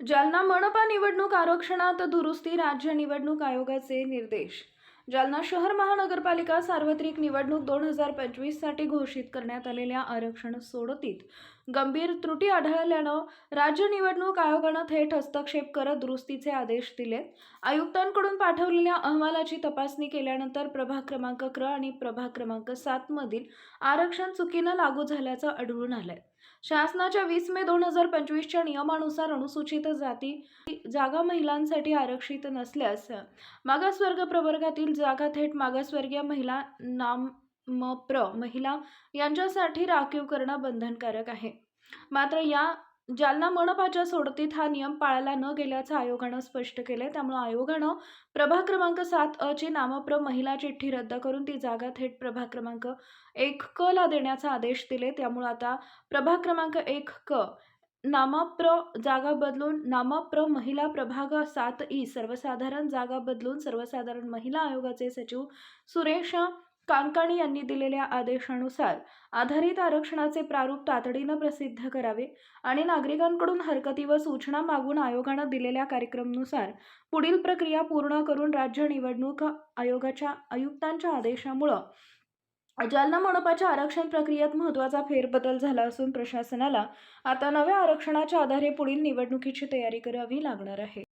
जालना मनपा निवडणूक आरक्षणात दुरुस्ती राज्य निवडणूक आयोगाचे निर्देश. जालना शहर महानगरपालिका सार्वत्रिक निवडणूक दोन हजार पंचवीससाठी घोषित करण्यात आलेल्या आरक्षण सोडतीत. गंभीर त्रुटी आढळल्यानं राज्य निवडणूक आयोगानं थेट हस्तक्षेप करत दुरुस्तीचे आदेश दिले. आयुक्तांकडून पाठवलेल्या अहवालाची तपासणी केल्यानंतर प्रभाग क्रमांक क्र आणि प्रभाग क्रमांक सात मधील आरक्षण चुकीनं लागू झाल्याचं आढळून आलंय. शासनाच्या वीस मे दोन हजार पंचवीसच्या नियमानुसार अनुसूचित जाती जागा महिलांसाठी आरक्षित नसल्यास मागासवर्ग प्रवर्गातील जागा थेट मागासवर्गीय महिला नाम म प्र महिला यांच्यासाठी राखीव करणं बंधनकारक आहे. मात्र या जालना मनपाच्या सोडतीत हा नियम पाळला न गेल्याचं आयोगानं स्पष्ट केलंय. त्यामुळे आयोगानं प्रभाग क्रमांक सात अ ची नामप्र महिला चिठ्ठी रद्द करून ती जागा थेट प्रभाग क्रमांक एक क ला देण्याचा आदेश दिले. त्यामुळे आता प्रभाग क्रमांक एक क नामप्र जागा बदलून नामप्र महिला प्रभाग सात ई सर्वसाधारण जागा बदलून सर्वसाधारण महिला आयोगाचे सचिव सुरेश कांकाणी यांनी दिलेल्या आदेशानुसार आधारित आरक्षणाचे प्रारूप तातडीनं प्रसिद्ध करावे आणि नागरिकांकडून हरकती व सूचना मागून आयोगानं दिलेल्या कार्यक्रमानुसार पुढील प्रक्रिया पूर्ण करून राज्य निवडणूक आयोगाच्या आयुक्तांच्या आदेशामुळं जालना मनपाच्या आरक्षण प्रक्रियेत महत्त्वाचा फेरबदल झाला असून प्रशासनाला आता नव्या आरक्षणाच्या आधारे पुढील निवडणुकीची तयारी करावी लागणार आहे.